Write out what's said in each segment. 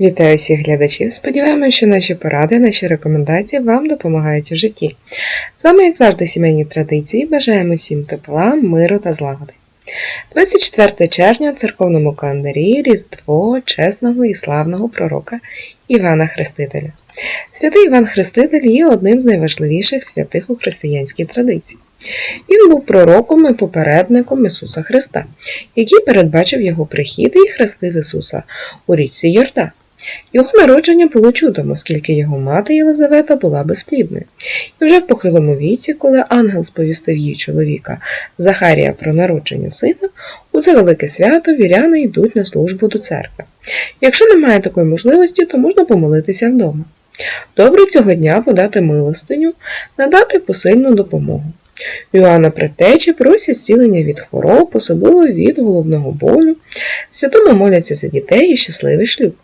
Вітаю всіх глядачів. Сподіваємося, що наші поради, наші рекомендації вам допомагають у житті. З вами, як завжди, сімейні традиції. Бажаємо всім тепла, миру та злагоди. 24 червня в церковному календарі Різдво чесного і славного пророка Івана Хрестителя. Святий Іван Хреститель є одним з найважливіших святих у християнській традиції. Він був пророком і попередником Ісуса Христа, який передбачив його прихід і хрестив Ісуса у річці Йордан. Його народження було чудом, оскільки його мати Єлизавета була безплідною. І вже в похилому віці, коли ангел сповістив її чоловіка Захарія про народження сина, у це велике свято віряни йдуть на службу до церкви. Якщо немає такої можливості, то можна помолитися вдома. Добре цього дня подати милостиню, надати посильну допомогу. У Іоанна Предтечі просять зцілення від хвороб, особливо від головного болю, святому моляться за дітей і щасливий шлюб.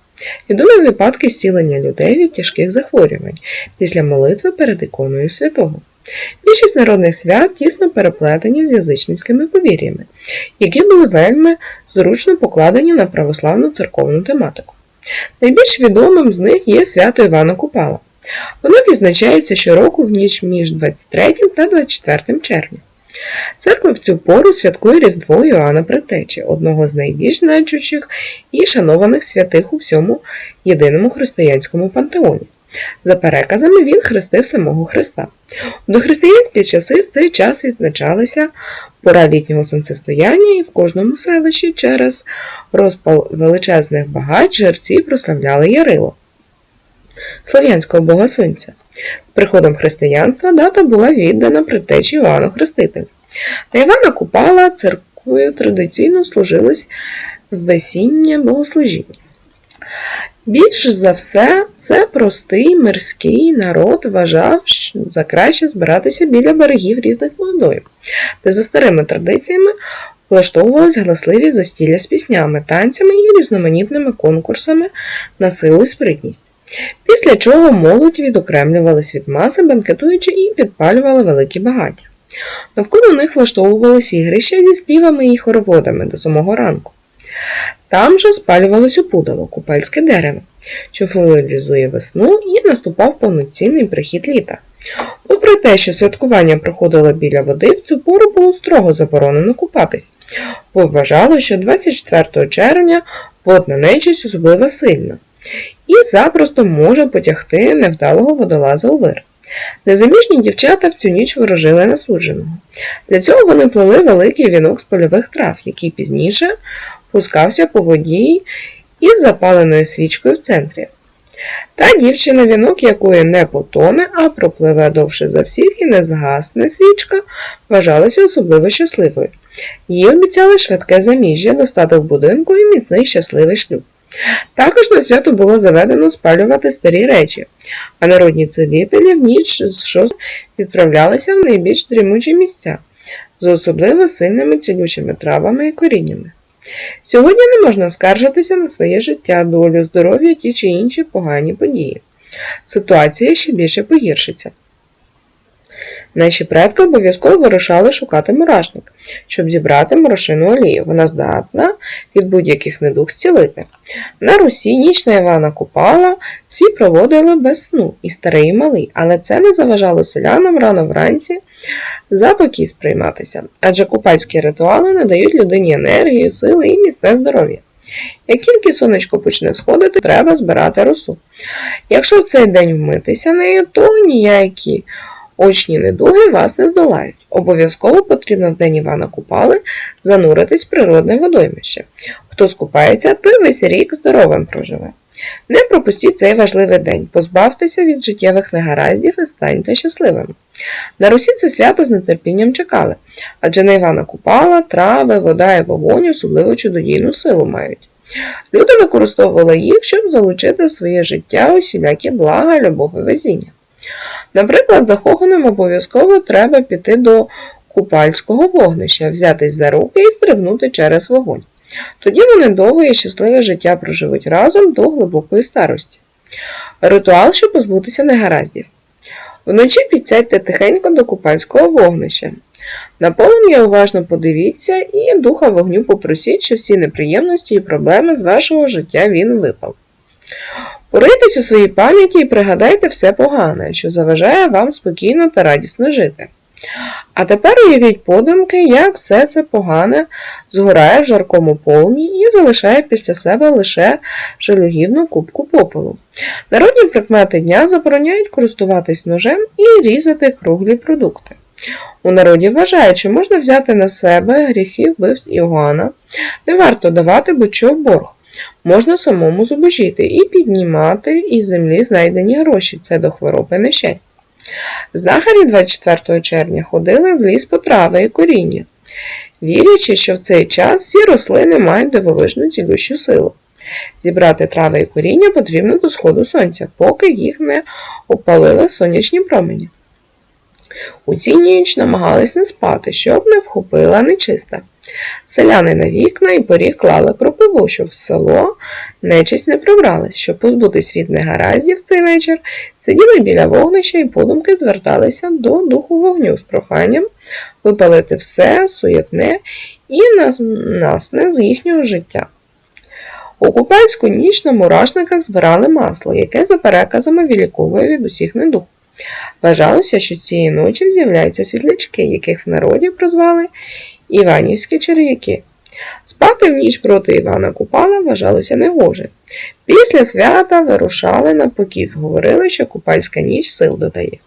Відомі випадки зцілення людей від тяжких захворювань після молитви перед іконою святого. Більшість народних свят тісно переплетені з язичницькими повір'ями, які були вельми зручно покладені на православну церковну тематику. Найбільш відомим з них є свято Івана Купала. Воно відзначається щороку в ніч між 23 та 24 червня. Церква в цю пору святкує Різдво Іоанна Предтечі, одного з найбільш значущих і шанованих святих у всьому єдиному християнському пантеоні. За переказами він хрестив самого Христа. У дохристиянські часи в цей час відзначалася пора літнього сонцестояння і в кожному селищі через розпал величезних багать жерці прославляли Ярило. Слов'янського бога сонця. З приходом християнства дата була віддана предтечі Іоанну Хрестителю. Та Івана Купала церквою традиційно служилось весіннє богослужіння. Більш за все, це простий мирський народ вважав за краще збиратися біля берегів різних водойм, де за старими традиціями влаштовувались галасливі застілля з піснями, танцями і різноманітними конкурсами на силу і спритність. Після чого молодь відокремлювалась від маси, банкетуючи і підпалювали великі багаття. Навколо них влаштовувалися ігрища зі співами і хороводами до самого ранку. Там же спалювалось опудало, купальське дерево, що символізує весну і наступав повноцінний прихід літа. Попри те, що святкування проходило біля води, в цю пору було строго заборонено купатись, бо вважало, що 24 червня водна нечисть особливо сильна і запросто може потягти невдалого водолаза у вир. Незаміжні дівчата в цю ніч ворожили насудженого. Для цього вони плели великий вінок з польових трав, який пізніше пускався по воді із запаленою свічкою в центрі. Та дівчина, вінок якої не потоне, а пропливе довше за всіх і не згасне свічка, вважалася особливо щасливою. Їй обіцяли швидке заміжжя, достаток будинку і міцний щасливий шлюб. Також на свято було заведено спалювати старі речі, а народні цілителі в ніч з 6 відправлялися в найбільш дрімучі місця з особливо сильними цілючими травами і коріннями. Сьогодні не можна скаржитися на своє життя, долю, здоров'я ті чи інші погані події. Ситуація ще більше погіршиться. Наші предки обов'язково вирушали шукати мурашник, щоб зібрати морошину олію. Вона здатна від будь-яких недуг зцілити. На Русі ніч на Івана Купала всі проводили без сну, і старий і малий, але це не заважало селянам рано вранці за покій сприйматися, адже купальські ритуали надають людині енергію, сили і міцне здоров'я. Як тільки сонечко почне сходити, треба збирати росу. Якщо в цей день вмитися нею, то ніякі Очні недуги вас не здолають. Обов'язково потрібно в день Івана Купали зануритись в природне водоймище. Хто скупається, той весь рік здоровим проживе. Не пропустіть цей важливий день, позбавтеся від життєвих негараздів і станьте щасливими. На Русі це свято з нетерпінням чекали, адже на Івана Купала, трави, вода і вогонь особливо чудодійну силу мають. Люди використовували їх, щоб залучити в своє життя усілякі блага, любов і везіння. Наприклад, захованим обов'язково треба піти до купальського вогнища, взятись за руки і стрибнути через вогонь. Тоді вони довге і щасливе життя проживуть разом до глибокої старості. Ритуал, щоб позбутися негараздів. Вночі підсядьте тихенько до купальського вогнища. На полум'я уважно подивіться і духа вогню попросіть, що всі неприємності і проблеми з вашого життя він випав. Порийтесь у своїй пам'яті і пригадайте все погане, що заважає вам спокійно та радісно жити. А тепер уявіть подумки, як все це погане згорає в жаркому полум'ї і залишає після себе лише жалюгідну кубку попелу. Народні прикмети дня забороняють користуватись ножем і різати круглі продукти. У народі вважають, що можна взяти на себе гріхи вбивств Іоанна, не варто давати будь-що борг. Можна самому зубожіти і піднімати із землі знайдені гроші. Це до хвороби нещастя. Знахарі 24 червня ходили в ліс по трави і коріння, вірячи, що в цей час всі рослини мають дивовижну цілющу силу. Зібрати трави і коріння потрібно до сходу сонця, поки їх не опалили сонячні промені. У цю ніч намагались не спати, щоб не вхопила нечиста. Селяни на вікна і поріг клали кропиву, щоб в село нечисть не пробралась. Щоб позбутись від негараздів цей вечір, сиділи біля вогнища і подумки зверталися до духу вогню з проханням випалити все суєтне і нас- насне з їхнього життя. У купальську ніч на мурашниках збирали масло, яке за переказами виліковує від усіх недуг. Вважалося, що цієї ночі з'являються світлячки, яких в народі прозвали Іванівські черв'яки. Спати в ніч проти Івана Купала вважалося негоже. Після свята вирушали на покіс, говорили, що купальська ніч сил додає.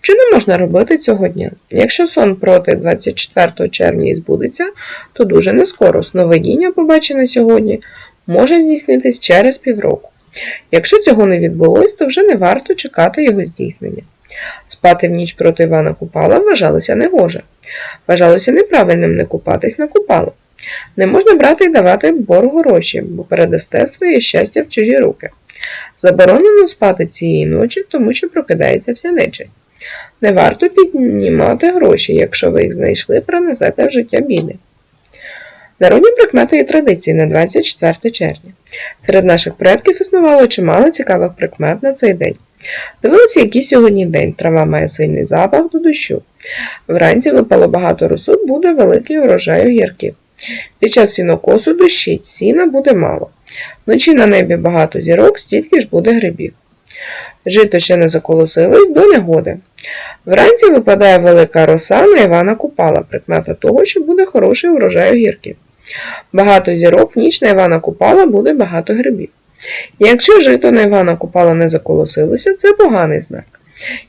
Що не можна робити цього дня? Якщо сон проти 24 червня і збудеться, то дуже нескоро сновидіння, побачене сьогодні, може здійснитись через півроку. Якщо цього не відбулось, то вже не варто чекати його здійснення. Спати в ніч проти Івана Купала вважалося негоже. Вважалося неправильним не купатись на купало. Не можна брати і давати борг гроші, бо передасте своє щастя в чужі руки. Заборонено спати цієї ночі, тому що прокидається вся нечисть. Не варто піднімати гроші, якщо ви їх знайшли, пронесете в життя біди. Народні прикмети і традиції на 24 червня. Серед наших предків існувало чимало цікавих прикмет на цей день. Дивилися, який сьогодні день. Трава має сильний запах до дощу. Вранці випало багато росу, буде великий урожай огірків. Під час сінокосу дощить, сіна буде мало. Вночі на небі багато зірок, стільки ж буде грибів. Жито ще не заколосилось до негоди. Вранці випадає велика роса на Івана Купала, прикмета того, що буде хороший урожай огірків. Багато зірок в ніч на Івана Купала буде багато грибів. Якщо жито на Івана Купала не заколосилося, це поганий знак.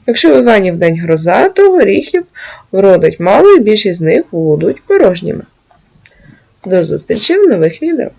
Якщо в Іванів день гроза, то горіхів вродить мало і більшість з них будуть порожніми. До зустрічі в нових відео!